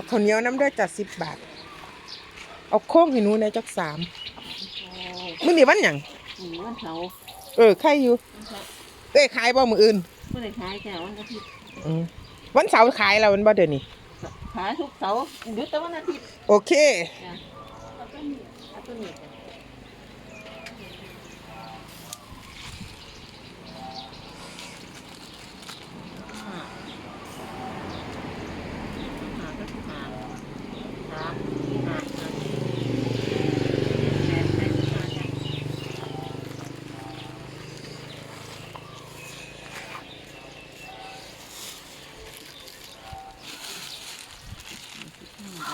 าวเหนียวน้ำเด้อจัดสิบบาท เอาโค้งให้หนูในจักสามมื้อนี้วันหยังหมูวันเสาร์เออใครอยู่ วันเสาร์เอ้ยขายบ่มื้ออื่นเมื่อไหร่ขายแค่วันอาทิตย์อืมวันเสาร์ขายแล้วมันบ่เดี๋ยวนี้ ขายทุกเสาร์หยุดแต่วันอาทิตย์โอเค จ้ะเอาต้นนี้เอาต้นนี้จ้ะห้าห้าก็คือห้าสามสี่ห้าห้าแปดแปดห้าจ้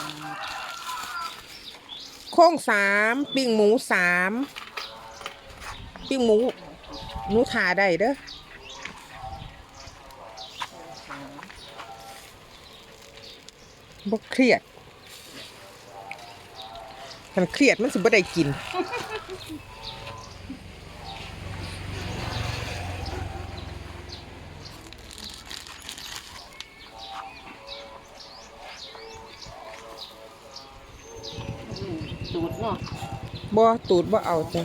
ะ โค้งสามปิ้งหมูสามปิ้งหมูหนูทาได้เด้อบ่เครียดมันเครียดมันสิบ่ได้กิน อืม สูตรเนาะบ่ตูดบ่เอาจ้ะ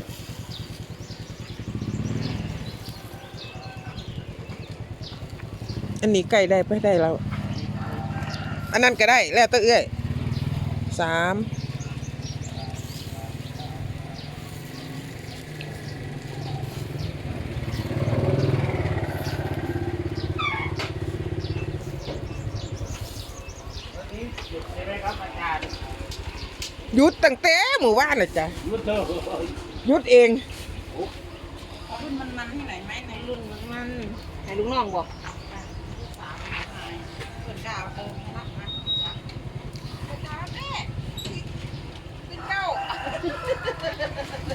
อันนี้ไก่ได้ไปได้แล้ว อันนั้นก็ได้แล้วแตะเอื้อยสามหยุ ดตั้งแต่หมู่บ้านเลยจ้ะยุทธเถอะหยุดเองรุ่นมันมันที่ไหนไหมในรุ่นมันมันให้ลูกน้องบอก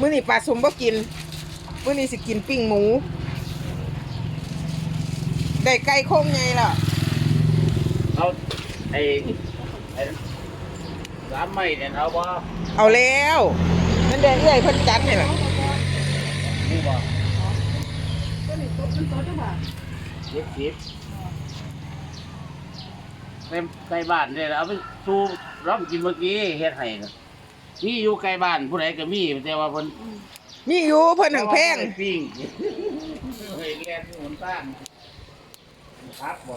มื้อนี้ปลาสมบ่กินมื้อนี้สิกินปิ้งหมู ได้ไก่โคงไงล่ะเอาไอ้ไอ้ สามไม้เนี่ยเอาบ่เอาแล้วนั่นเด้เอื้อยเพิ่นจัดให้ล่ะนี่บ่ก็นี่ตุ๊บมันตุ๊บจังหวะเจ็ดสิบใส่ใส่บ้านเนี่ยเอาไปสู่รับกินเมื่อกี้เฮ็ดให้น่ะมีอยู่ใกล้บ้านผู้ใดก็มีแต่ว่าเพิ่นมีอยู่เพิ่นหังแพง ปิ้งเฮ้ยแล่นหมุนต้าน ครับบ่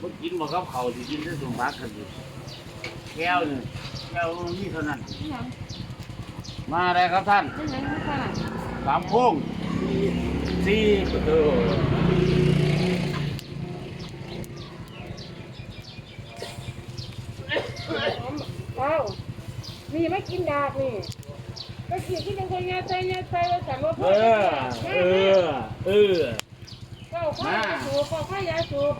บ่กินบ่กับเขาวสิกินแต่สมบัติกันดิแก้วนี่แก้วมีเท่านั้น นี่ยังมาได้ครับท่านนี่ยังไม่ใช่หรอสามโค้งสี่เออว้าวนี่ไม่กินดากนี่ก็กินที่ยังคนงานใจงานใจว่าสั่งว่าเอพ่ออเออ เออ ก็ข้ายาสูบก็ข้ายาสูบ